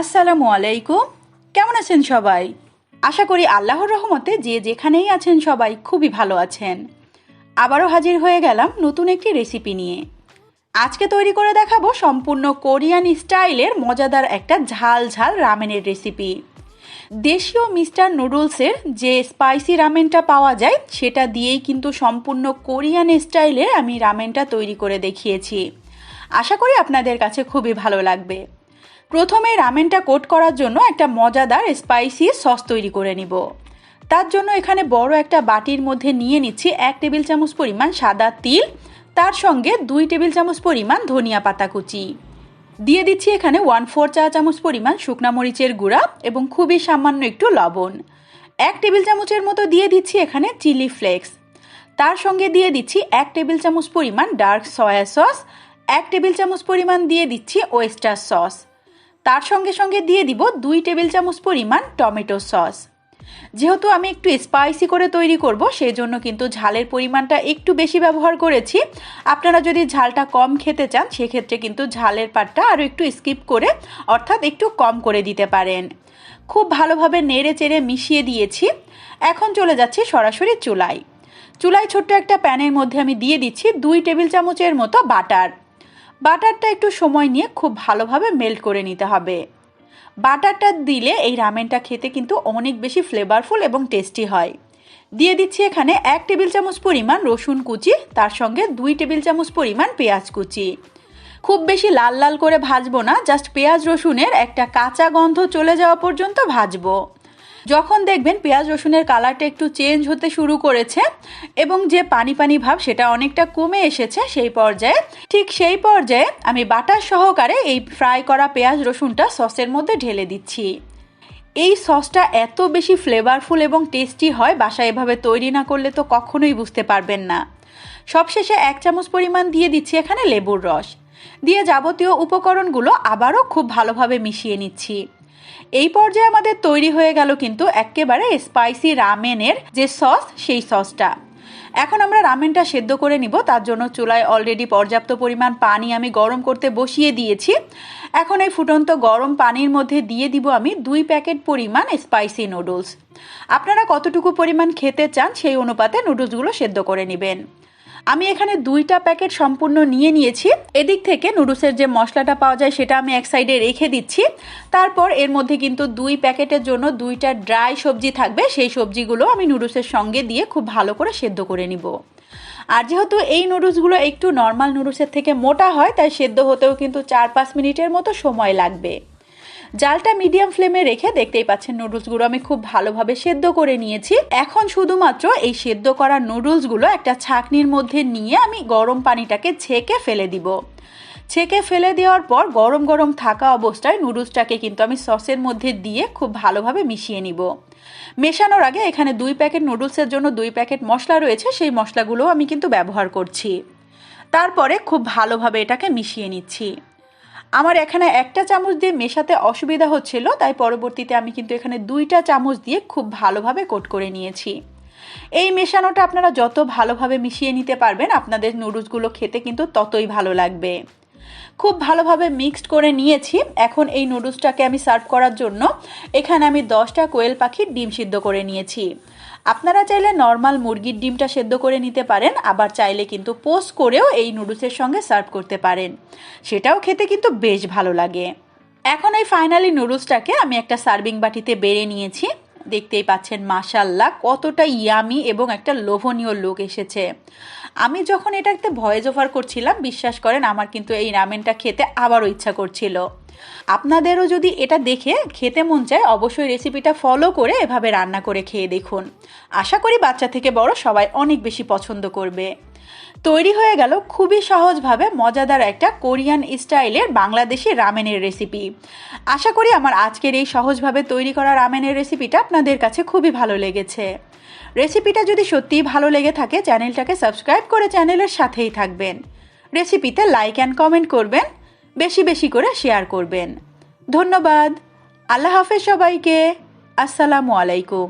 আসসালামু আলাইকুম। কেমন আছেন সবাই? আশা করি আল্লাহর রহমতে যে যেখানেই আছেন সবাই খুবই ভালো আছেন। আবারও হাজির হয়ে গেলাম নতুন একটি রেসিপি নিয়ে। আজকে তৈরি করে দেখাবো সম্পূর্ণ কোরিয়ান স্টাইলের মজাদার একটা ঝাল ঝাল রামেনের রেসিপি। দেশীয় মিস্টার নুডলসের যে স্পাইসি রামেনটা পাওয়া যায়, সেটা দিয়েই কিন্তু সম্পূর্ণ কোরিয়ান স্টাইলে আমি রামেনটা তৈরি করে দেখিয়েছি। আশা করি আপনাদের কাছে খুবই ভালো লাগবে। প্রথমে রামেনটা কোট করার জন্য একটা মজাদার স্পাইসি সস তৈরি করে নিব। তার জন্য এখানে বড় একটা বাটির মধ্যে নিয়ে নিচ্ছি এক টেবিল চামচ পরিমাণ সাদা তিল, তার সঙ্গে দুই টেবিল চামচ পরিমাণ ধনিয়া পাতা কুচি। দিয়ে দিচ্ছি এখানে ওয়ান ফোর চা চামচ পরিমাণ শুকনা মরিচের গুঁড়া এবং খুবই সামান্য একটু লবণ। এক টেবিল চামচের মতো দিয়ে দিচ্ছি এখানে চিলি ফ্লেক্স। তার সঙ্গে দিয়ে দিচ্ছি এক টেবিল চামচ পরিমাণ ডার্ক সয়া সস, এক টেবিল চামচ পরিমাণ দিয়ে দিচ্ছি ওয়েস্টার সস তার সঙ্গে সঙ্গে দিয়ে দিব দুই টেবিল চামচ পরিমাণ টমেটো সস। যেহেতু আমি একটু স্পাইসি করে তৈরি করব সেই জন্য কিন্তু ঝালের পরিমাণটা একটু বেশি ব্যবহার করেছি। আপনারা যদি ঝালটা কম খেতে চান, সেক্ষেত্রে কিন্তু ঝালের পাটটা আরও একটু স্কিপ করে, অর্থাৎ একটু কম করে দিতে পারেন। খুব ভালোভাবে নেড়ে চেড়ে মিশিয়ে দিয়েছি। এখন চলে যাচ্ছি সরাসরি চুলায়। চুলায় ছোট্ট একটা প্যানের মধ্যে আমি দিয়ে দিচ্ছি দুই টেবিল চামচের মতো বাটার। বাটারটা একটু সময় নিয়ে খুব ভালোভাবে মেল্ট করে নিতে হবে। বাটারটা দিলে এই রামেনটা খেতে কিন্তু অনেক বেশি ফ্লেভারফুল এবং টেস্টি হয়। দিয়ে দিচ্ছি এখানে এক টেবিল চামচ পরিমাণ রসুন কুচি, তার সঙ্গে দুই টেবিল চামচ পরিমাণ পেঁয়াজ কুচি। খুব বেশি লাল লাল করে ভাজবো না জাস্ট পেঁয়াজ রসুনের একটা কাঁচা গন্ধ চলে যাওয়া পর্যন্ত ভাজবো। যখন দেখবেন পেঁয়াজ রসুনের কালারটা একটু চেঞ্জ হতে শুরু করেছে এবং যে পানি পানি ভাব সেটা অনেকটা কমে এসেছে সেই পর্যায়ে, ঠিক সেই পর্যায়ে আমি বাটার সহকারে এই ফ্রাই করা পেঁয়াজ রসুনটা সসের মধ্যে ঢেলে দিচ্ছি। এই সসটা এত বেশি ফ্লেভারফুল এবং টেস্টি হয়, বাসায় এভাবে তৈরি না করলে তো কখনোই বুঝতে পারবেন না। সবশেষে এক চামচ পরিমাণ দিয়ে দিচ্ছি এখানে লেবুর রস। দিয়ে যাবতীয় উপকরণগুলো আবারও খুব ভালোভাবে মিশিয়ে নিচ্ছি। এই পর্যায়ে আমাদের তৈরি হয়ে গেল কিন্তু একেবারে স্পাইসি রামেনের যে সস সেই সসটা এখন আমরা রামেনটা সেদ্ধ করে নিব, তার জন্য চুলায় অলরেডি পর্যাপ্ত পরিমাণ পানি আমি গরম করতে বসিয়ে দিয়েছি। এখন এই ফুটন্ত গরম পানির মধ্যে দিয়ে দিব আমি দুই প্যাকেট পরিমাণ স্পাইসি নুডলস আপনারা কতটুকু পরিমাণ খেতে চান সেই অনুপাতে নুডলসগুলো সেদ্ধ করে নেবেন। আমি এখানে দুইটা প্যাকেট সম্পূর্ণ নিয়ে নিয়েছি। এদিক থেকে নুডলসের যে মশলাটা পাওয়া যায় সেটা আমি এক সাইডে রেখে দিচ্ছি। তারপর এর মধ্যে কিন্তু দুই প্যাকেটের জন্য দুইটা ড্রাই সবজি থাকবে। সেই সবজিগুলো আমি নুডলসের সঙ্গে দিয়ে খুব ভালো করে সেদ্ধ করে নিব। আর যেহেতু এই নুডলসগুলো একটু নর্মাল নুডলসের থেকে মোটা হয়, তাই সেদ্ধ হতেও কিন্তু চার পাঁচ মিনিটের মতো সময় লাগবে। জালটা মিডিয়াম ফ্লেমে রেখে দেখতেই পাচ্ছেন নুডলসগুলো আমি খুব ভালোভাবে সেদ্ধ করে নিয়েছি। এখন শুধুমাত্র এই সেদ্ধ করা নুডলসগুলো একটা ছাকনির মধ্যে নিয়ে আমি গরম পানিটাকে ছেঁকে ফেলে দিব। ছেঁকে ফেলে দেওয়ার পর গরম গরম থাকা অবস্থায় নুডলসটাকে কিন্তু আমি সসের মধ্যে দিয়ে খুব ভালোভাবে মিশিয়ে নিব। মেশানোর আগে এখানে দুই প্যাকেট নুডলসের জন্য দুই প্যাকেট মশলা রয়েছে, সেই মশলাগুলো আমি কিন্তু ব্যবহার করছি। তারপরে খুব ভালোভাবে এটাকে মিশিয়ে নিচ্ছি। আমার এখানে একটা চামচ দিয়ে মেশাতে অসুবিধা হচ্ছিল, তাই পরবর্তীতে আমি কিন্তু এখানে দুইটা চামচ দিয়ে খুব ভালোভাবে কোট করে নিয়েছি। এই মেশানোটা আপনারা যত ভালোভাবে মিশিয়ে নিতে পারবেন, আপনাদের নুডলসগুলো খেতে কিন্তু ততই ভালো লাগবে। খুব ভালোভাবে মিক্সড করে নিয়েছি। এখন এই নুডলসটাকে আমি সার্ভ করার জন্য এখানে আমি দশটা কোয়েল পাখির ডিম সিদ্ধ করে নিয়েছি। আপনারা চাইলে নর্মাল মুরগির ডিমটা সেদ্ধ করে নিতে পারেন, আবার চাইলে কিন্তু পোস্ট করেও এই নুডলসের সঙ্গে সার্ভ করতে পারেন। সেটাও খেতে কিন্তু বেশ ভালো লাগে। এখন এই ফাইনালি নুডলসটাকে আমি একটা সার্ভিং বাটিতে বেড়ে নিয়েছি। দেখতেই পাচ্ছেন মাশাল্লাহ কতটা ইয়ামি এবং একটা লোভনীয় লোক এসেছে। আমি যখন এটা একটা ভয়েস ওভার করছিলাম, বিশ্বাস করেন, আমার কিন্তু এই রামেনটা খেতে আবারও ইচ্ছা করছিল। আপনাদেরও যদি এটা দেখে খেতে মন চায়, অবশ্যই রেসিপিটা ফলো করে এভাবে রান্না করে খেয়ে দেখুন। আশা করি বাচ্চা থেকে বড় সবাই অনেক বেশি পছন্দ করবে। তৈরি হয়ে গেল খুবই সহজভাবে মজাদার একটা কোরিয়ান স্টাইলের বাংলাদেশি রামেনের রেসিপি আশা করি আমার আজকের এই সহজভাবে তৈরি করা রামেনের রেসিপিটা আপনাদের কাছে খুবই ভালো লেগেছে। রেসিপিটা যদি সত্যিই ভালো লেগে থাকে, চ্যানেলটাকে সাবস্ক্রাইব করে চ্যানেলের সাথেই থাকবেন। রেসিপিতে লাইক অ্যান্ড কমেন্ট করবেন, বেশি বেশি করে শেয়ার করবেন। ধন্যবাদ। আল্লাহ হাফেজ সবাইকে। আসসালামু আলাইকুম।